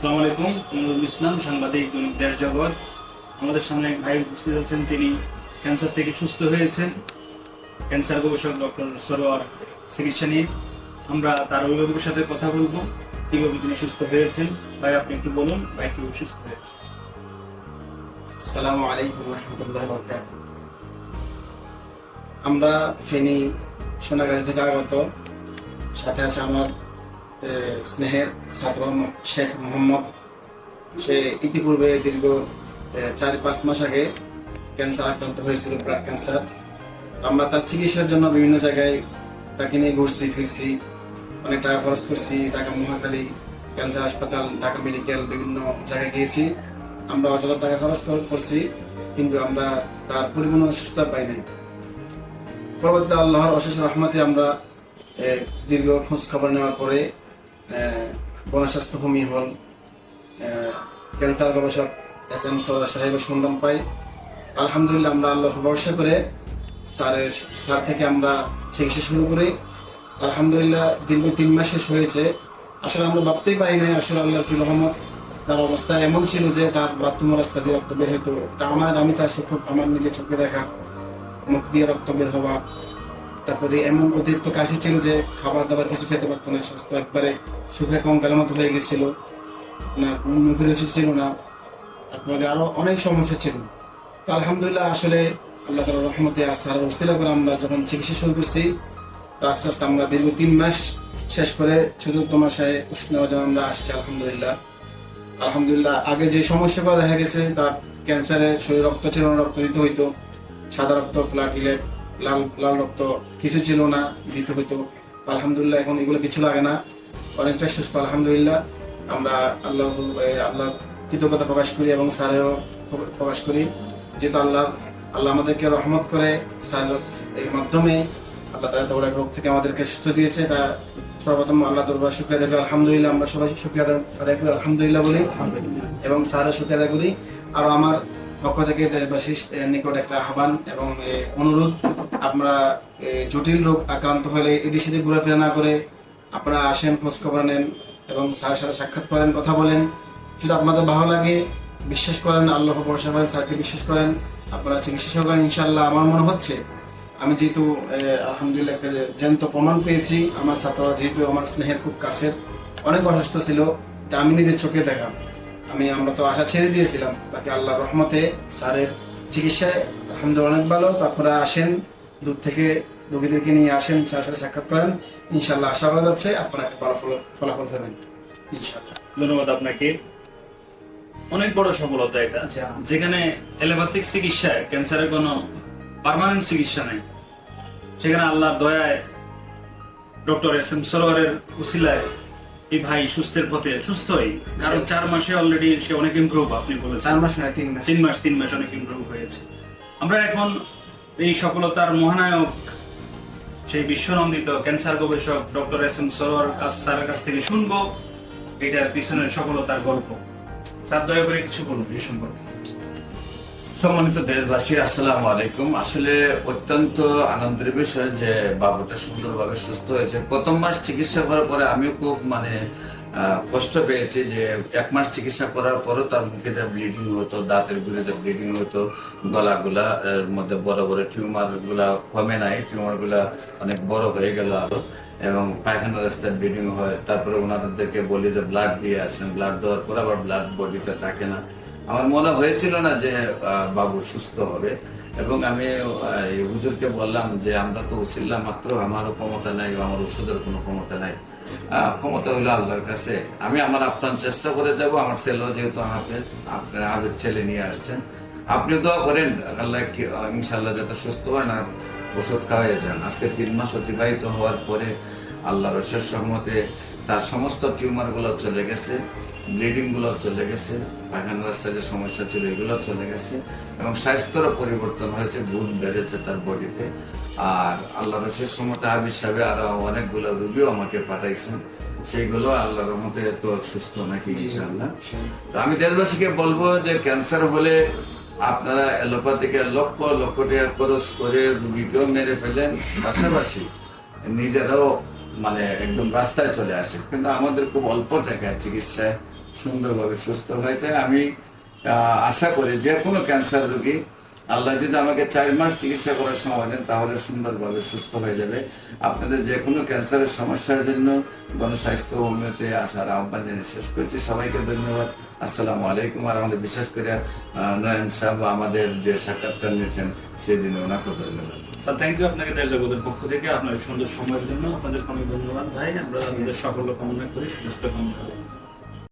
আসসালামু আলাইকুম নুরুল ইসলাম, সাংবাদিক, দৈনিক দেশ জগৎ। আমাদের সামনে এক ভাই উপস্থিত আছেন, তিনি ক্যান্সার থেকে সুস্থ হয়েছেন। ক্যান্সার গবেষক ডক্টর সরোয়ার চিকিৎসা নিয়ে। আমরা তার অভিভাবকের সাথে কথা বলব, কীভাবে তিনি সুস্থ হয়েছেন। ভাই, আপনি একটু বলুন, ভাই কীভাবে সুস্থ হয়েছে? আসসালামু আলাইকুম রহমতুল্লাহ আমরা ফেনী সোনাগাছি থেকে আগত। সাথে আছে আমার স্নেহের ছাত্র শেখ মোহাম্মদ। সে ইতিপূর্বে দীর্ঘ চার, পাঁচ মাস আগে ক্যান্সার আক্রান্ত হয়েছিল, ব্লাড ক্যান্সার। আমরা তার চিকিৎসার জন্য বিভিন্ন জায়গায় তাকে নিয়ে ঘুরছি, ফিরছি। অনেক টাকা খরচ করছি, ঢাকা মহাখালী ক্যান্সার হাসপাতাল, ঢাকা মেডিকেল, বিভিন্ন জায়গায় গিয়েছি। আমরা অযথা টাকা খরচ করছি, কিন্তু আমরা তার পরিপূর্ণ সুস্থতা পাই নাই। পরবর্তীতে আল্লাহর অশেষ রহমতে আমরা দীর্ঘ খোঁজ খবর নেওয়ার পরে গণস্বাস্থ্য ভূমি হল ক্যান্সার গবেষক এস এম সরার সাহেবের সন্ধান পাই। আলহামদুলিল্লাহ আমরা আল্লাহর ভরসা করে স্যারের, স্যার থেকে আমরা চিকিৎসা শুরু করি। আলহামদুলিল্লাহ দীর্ঘ তিন মাস শেষ হয়েছে। আসলে আমরা ভাবতেই পারি নাই, আসলে আল্লাহর কি রহমত। তার অবস্থা এমন ছিল যে তার বাথরুম রাস্তা দিয়ে রক্ত বের হতো আমার, আমি তার শিক্ষক আমার নিজের চোখে দেখা, মুখ দিয়ে রক্ত বের হওয়া। তারপরে এমন অতিরিক্ত কাশি ছিল যে খাবার দাবার কিছু খেতে পারতো না, স্বাস্থ্য একবারে সুখে কঙ্কালের মতো হয়ে গেছিল। আপনার মুখের রুচি ছিল না তারপরে আরও অনেক সমস্যা ছিল। তো আলহামদুলিল্লাহ আসলে আল্লাহ তালার রহমতে আসার ওসিলা করে আমরা যখন চিকিৎসা শুরু করছি, তো আস্তে আস্তে আমরা দীর্ঘ তিন মাস শেষ করে চতুর্থ মাসে ওষুধ নেওয়ার জন্য আমরা আসছি আলহামদুলিল্লাহ। আলহামদুলিল্লাহ আগে যে সমস্যাগুলো দেখা গেছে, তার ক্যান্সারের শরীর রক্ত ছিল রক্ত দিতে হইতো, সাদা রক্ত প্লাটিলেট লাল লাল রক্ত কিছু ছিল না দিতে হইতো। আলহামদুলিল্লাহ এখন এগুলো কিছু লাগে না। অনেকটা সুস্থ আলহামদুলিল্লাহ। আমরা আল্লাহ আল্লাহর কৃতজ্ঞতা প্রকাশ করি এবং স্যারেরও প্রকাশ করি। যেহেতু আল্লাহ আল্লাহ আমাদেরকে রহমত করে স্যার এর মাধ্যমে আল্লাহ তালা তোমার রোগ থেকে আমাদেরকে সুস্থ দিয়েছে। তা সর্বপ্রথম আল্লাহ দরবার শুক্রিয়া দেবে আলহামদুলিল্লাহ আমরা সবাই শুক্রিয়া আদায়- করি আলহামদুলিল্লাহ বলি। এবং স্যারের শুক্রিয়া আদায় করি। আর আমার পক্ষ থেকে দেশবাসীর নিকট একটা আহ্বান এবং অনুরোধ। আপনারা জটিল রোগ আক্রান্ত হলে এদিক সেদিক ঘোরাফেরা না করে, আপনারা আসেন খোঁজ খবর নেন এবং স্যারের সাথে সাক্ষাৎ করেন, কথা বলেন। যদি আপনাদের ভালো লাগে, বিশ্বাস করেন, আল্লাহ ভরসা করেন স্যারকে বিশ্বাস করেন, আপনারা চিকিৎসা করেন ইনশাল্লাহ আমার মনে হচ্ছে, আমি যেহেতু আলহামদুলিল্লাহ একটা জ্যান্ত প্রমাণ পেয়েছি, আমার ছাত্ররা যেহেতু আমার স্নেহের খুব কাছের, অনেক অসুস্থ ছিল, তা আমি নিজের চোখে দেখা আমি, আমরা তো আশা ছেড়ে দিয়েছিলাম তাকে আল্লাহর রহমতে স্যারের চিকিৎসায় আলহামদুলিল্লাহ অনেক ভালো, তো আপনারা আসেন দূর থেকে রোগীদেরকে নিয়ে আসেন স্যারের সাথে সাক্ষাৎ করেন। ইনশাল্লাহ আশা করা যাচ্ছে আপনারা একটা ভালো ফল- ফলাফল পাবেন। ইনশাল্লাহ ধন্যবাদ আপনাকে। অনেক বড় সফলতা এটা। যেখানে এলোপ্যাথিক চিকিৎসায় ক্যান্সারের কোনো পার্মানেন্ট চিকিৎসা নেই সেখানে আল্লাহর দয়ায় ডক্টর এস এম সরোয়ারের উসিলায় এই ভাই সুস্থের পথে সুস্থই। কারণ চার মাসে অলরেডি সে অনেক ইমপ্রুভ আপনি বলেছেন। চার মাস নয় তিন মাস। তিন মাস তিন মাস অনেক ইমপ্রুভ হয়েছে। আমরা এখন এই সফলতার মহানায়ক সেই বিশ্বনন্দিত ক্যান্সার গবেষক ডক্টর এস এম সরোয়ার স্যারের কাছ থেকে শুনব। এটার পিছনের সফলতার গল্প। স্যার, দয়া করে কিছু বলুন এই সম্পর্কে। সম্মানিত দেশবাসী, আসসালামু আলাইকুম। আসলে অত্যন্ত আনন্দের বিষয় যে বাবুটা সুন্দরভাবে সুস্থ হয়েছে। প্রথম মাস চিকিৎসা করার পরে আমিও খুব মানে কষ্ট পেয়েছি যে এক মাস চিকিৎসা করার পরও তার মুখে যা ব্লিডিং হতো, দাঁতেরগুলো যা ব্লিডিং হতো, গলাগুলা, এর মধ্যে বড় বড় টিউমারগুলা কমে নাই টিউমারগুলা অনেক বড় হয়ে গেল আরও। এবং পায়খানা রাস্তায় ব্লিডিং হয়, তারপরে ওনাদেরকে বলি যে ব্লাড দিয়ে আসেন ব্লাড দেওয়ার পর আবার ব্লাড বডিতে থাকে না। আমার মনে হয়েছিল না যে বাবু সুস্থ হবে। এবং আমি হুজুরকে বললাম যে, আমরা তো উসিল্লা মাত্র, আমারও ক্ষমতা নাই আমার ওষুধের কোনো ক্ষমতা নাই। ক্ষমতা হলো আল্লাহর কাছে। আমি আমার আপ্রাণ চেষ্টা করে যাব, আমার ছেলেও যেহেতু আমাকে, আপনার আবের ছেলে নিয়ে আসছেন। আপনি দোয়া করেন, আল্লাহ ইনশাল্লাহ যাতে সুস্থ হয়, না ওষুধ খাওয়াই যান। আজকে তিন মাস অতিবাহিত হওয়ার পরে আল্লাহর রসের সহমতে তার সমস্ত টিউমারগুলো চলে গেছে ব্লিডিংগুলো চলে গেছে পায়খানা রাস্তায় যে সমস্যা ছিল এগুলো চলে গেছে এবং স্বাস্থ্যের পরিবর্তন হয়েছে গুণ বেড়েছে তার বডিতে আর আল্লাহ রসের সমতে আবির সাহেব আরও অনেকগুলো রুগীও আমাকে পাঠাইছেন। সেইগুলো আল্লাহর মতে তো সুস্থ নাকি ইনশাআল্লাহ। তো আমি দেশবাসীকে বলব যে ক্যান্সার হলে আপনারা এলোপ্যাথিকে লক্ষ লক্ষ টাকা খরচ করে রুগীকেও মেরে ফেলেন। পাশাপাশি নিজেরাও মানে একদম রাস্তায় চলে আসে। কিন্তু আমাদের খুব অল্প টাকায় চিকিৎসায় সুন্দরভাবে সুস্থ হয়েছে। আমি আশা করি যে কোনো ক্যান্সার রোগী আল্লাহ যদি আমাকে চার মাস চিকিৎসা করার সময় দেন, তাহলে সুন্দরভাবে সুস্থ হয়ে যাবে। আপনাদের যে কোনো ক্যান্সারের সমস্যার জন্য গণস্বাস্থ্য উন্নতি আসার আহ্বান জানিয়ে শেষ করছি। সবাইকে ধন্যবাদ। আসসালামু আলাইকুম। আর আমাদের বিশেষ করে নয়ন সাহেব আমাদের যে সাক্ষাৎকার নিয়েছেন, সেদিনে ওনাকে ধন্যবাদ। স্যার থ্যাংক ইউ আপনাকে দেশ জগতের পক্ষ থেকে আপনার সুন্দর সময়ের জন্য। আপনাদের অনেক ধন্যবাদ। ভাই, আমরা আপনাদের সকল কামনা করি সুস্থ কামনা করি।